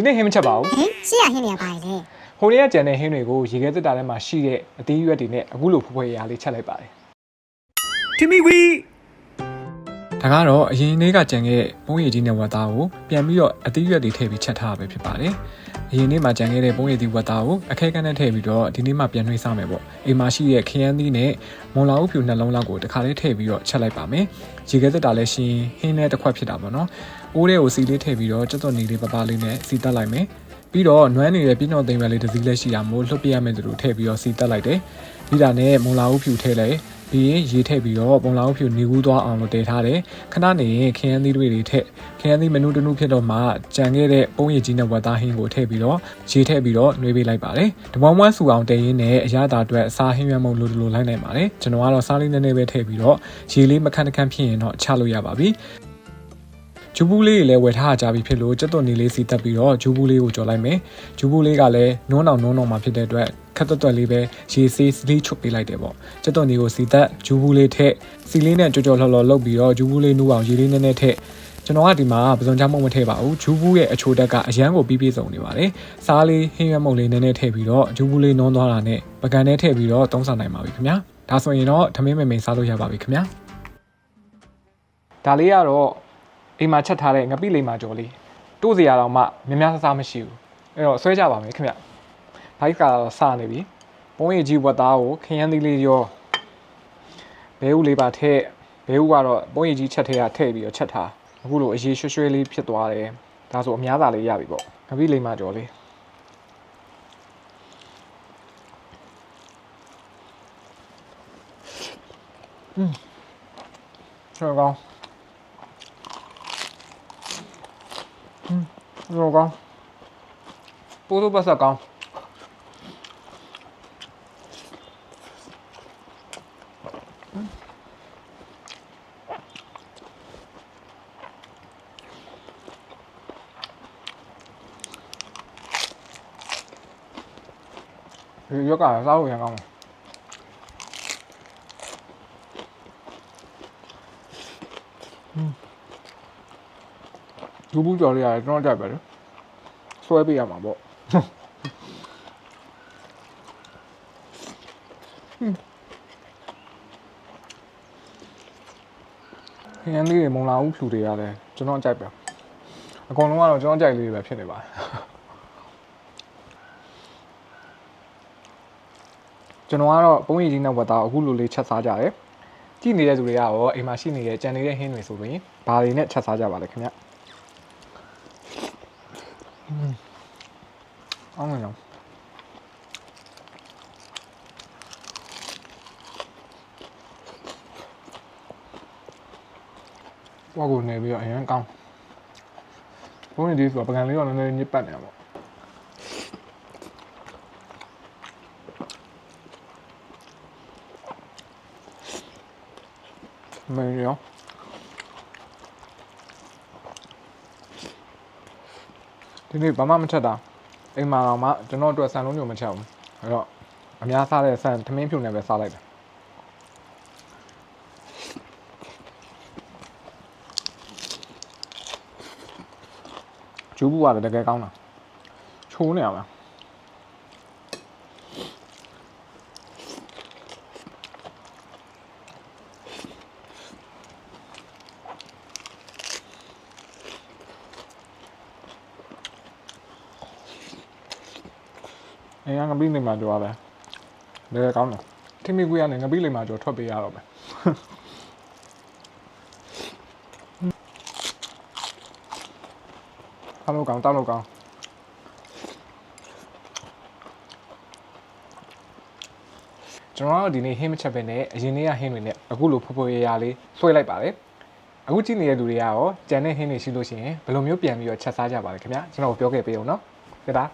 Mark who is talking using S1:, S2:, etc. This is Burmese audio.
S1: ဒီနေ့ဟင်းမချက်ပါဘူး
S2: ဟင်ရှေ့ရဟင်းနေရပါလေ
S1: ဟိုနေ့ကကြံတဲ့ဟင်းတွေကိုရေခဲတက်တာထဲမှာရှိတဲ့အသီးရွက်တွေနဲ့အခုလိုဖွယ်ဖွယ်ရာလေးချက်လိုက်ပါတယ်
S3: တီမီဝီ
S1: ဒါကတော့အရင်နေ့ကကြံခဲ့တဲ့ပုံရည်ကြီးနဲ့ဝတ်သားကိုပြန်ပြီးတော့အသီးရွက်တွေထည့်ပြီးချက်ထားရပဲဖြစ်ပါတယ် အရင်နေ့မှာကြံခဲ့တဲ့ပုံရည်ကြီးဝတ်သားကိုအခဲကန်းနဲ့ထည့်ပြီးတော့ဒီနေ့မှပြန်နှွှဲစားမယ်ပေါ့အိမ်မှာရှိတဲ့ခရမ်းသီးနဲ့မွန်လာဥဖြူနှလုံးလောက်ကိုတစ်ခါလေးထည့်ပြီးတော့ချက်လိုက်ပါမယ်ရေခဲတက်တာလည်းရှင်ဟင်းနဲ့တစ်ခွက်ဖြစ်တာပေါ့နော်အိုးတဲ့ကိုစီလေးထည့်ပြီးတော့ကျွတ်သွန်နေလေးပပလေးနဲ့စီတက်လိုက်မယ်ပြီးတော့နွမ်းနေတဲ့ပြင်းတော်သိမ်းရွက်လေးတစ်စီးလည်းရှိတာမို့လှုပ်ပြရမယ်သူတို့ထည့်ပြီးတော့စီတက်လိုက်တယ်။ပြီးတာနဲ့မုံလာဥဖြူထည့်လိုက် ပြီးရင်ရေထည့်ပြီးတော့ပုံလာဥဖြူနေကူးသွားအောင်လို့တည်ထားတယ်။ခဏနေရင်ခရမ်းသီးတွေတွေထည့်ခရမ်းသီးမနုတနုဖြစ်တော့မှကြံခဲ့တဲ့ပုံရည်ကြီးနဲ့ဝက်သားဟင်းကိုထည့်ပြီးတော့ရေထည့်ပြီးတော့နှွေးပေးလိုက်ပါတယ်။တမွန်းမွန်းဆူအောင်တည်ရင်းနဲ့အရသာအတွက်အစာဟင်းရွက်မုံလိုလိုလိုက်နိုင်ပါတယ်။ကျွန်တော်ကတော့စားလေးနည်းနည်းပဲထည့်ပြီးတော့ရေလေးမခန့်တခန့်ဖြစ်ရင်တော့ချလို့ရပါပြီ။ ဂျူဘူးလေးတွေလည်းဝယ်ထားကြပြီဖြစ်လို့ကြက်သွန်နေလေးစီတက်ပြီးတော့ဂျူဘူးလေးကိုကြော်လိုက်မယ်ဂျူဘူးလေးကလည်းနုံးအောင်နုံးအောင်မှာဖြစ်တဲ့အတွက်ခက်တွတ်တွတ်လေးပဲရေစေးစလေးချုပ်ပေးလိုက်တယ်ပေါ့ကြက်သွန်နေကိုစီတက်ဂျူဘူးလေးထည့်စီလေးနဲ့ကြော်ကြော်လှော်လှော်လုပ်ပြီးတော့ဂျူဘူးလေးနူးအောင်ရေလေးနည်းနည်းထည့်ကျွန်တော်ကဒီမှာပစုံချမုံမထည့်ပါဘူးဂျူဘူးရဲ့အချိုတက်ကအရန်ကိုပြီးပြည့်စုံနေပါတယ်စားလေးဟင်းရွက်မုံလေးနည်းနည်းထည့်ပြီးတော့ဂျူဘူးလေးနုံးသွားတာနဲ့ပကံနဲ့ထည့်ပြီးတော့သုံးဆောင်နိုင်ပါပြီခင်ဗျာဒါဆိုရင်တော့ထမင်းမင်မင်စားလို့ရပါပြီခင်ဗျာဒါလေးကတော့ အိမ်မှာချက်ထားတဲ့ငပိလိမ်မာကြော်လေးတို့စီရတော့မှများများဆဆမရှိဘူးအဲ့တော့ဆွဲကြပါမယ်ခင်ဗျဘိုက်ကတော့စနေပြီပုံရည်ကြီးဝတ်သားကိုခရမ်းသီးလေးရောဘဲဥလေးပါထည့်ဘဲဥကတော့ပုံရည်ကြီးချက်ထဲကထည့်ပြီးတော့ချက်ထားအခုလိုအရေးရွှဲရွှဲလေးဖြစ်သွားတယ်ဒါဆိုအများသာလေးရပြီပေါ့ငပိလိမ်မာကြော်လေးอืมဆောကော Ừ, rồi con. 뿌듯바삭 con? Thì rất cả xấu nha con? Mm. 두ဘူးကြော်လေးရတယ်ကျွန်တော်ကြိုက်ပါလေဆွဲပေးရမှာပေါ့ဟင်းလေးတွေမုံလာဦးဖြူတွေရတယ်ကျွန်တော်ကြိုက်ပါအကုန်လုံးကတော့ကျွန်တော်ကြိုက်လေးတွေပဲဖြစ်နေပါတယ်ကျွန်တော်ကတော့ပုံရည်ကြီးနဲ့ဝတ်သားအခုလိုလေးချက်စားကြတယ်ကြည့်နေတဲ့သူတွေကရောအိမ်မှာရှိနေတဲ့ကြံနေတဲ့ဟင်းတွေဆိုရင်ဘာတွေနဲ့ချက်စားကြပါလဲခင်ဗျ အောင်းနေရောဝါကိုနေပြီးတော့အရင်ကောင်းဘုန်းကြီးဒီဆိုပကံလေးတော့နည်းနည်းညစ်ပတ်နေတာပေါ့မင်း ဒီနေ့ဘာမှမချက်တာအိမ်မှာတော့မှကျွန်တော်အတွက်ဆန်လုံးညိုမချက်ဘူးအဲ့တော့အများစားတဲ့ဆန်သမင်းဖြူနဲ့ပဲစားလိုက်တယ်ကျူးဘူးကလည်းတကယ်ကောင်းတာချိုးနေရပါ အဲငါပြီးနေမှာကြောရတယ်တကယ်ကောင်းတယ်ထင်မိကွေးကနေငပြီးလိမ္မာကြောထွက်ပေးရတော့မယ်တောက်လို့ကောင်းတောက်လို့ကောင်းကျွန်တော်တို့ဒီနေ့ဟင်းမချက်ပဲနဲ့အရင်နေ့ကဟင်းတွေနဲ့အခုလိုဖွယ်ဖွယ်ရရလေးဆွဲလိုက်ပါတယ်အခုကြည့်နေတဲ့လူတွေကရောကြံတဲ့ဟင်းတွေရှိလို့ရှိရင်ဘယ်လိုမျိုးပြန်ပြီးတော့ချက်စားကြပါလဲခင်ဗျာကျွန်တော်ပြောခဲ့ပေးအောင်နော်ကဲဒါ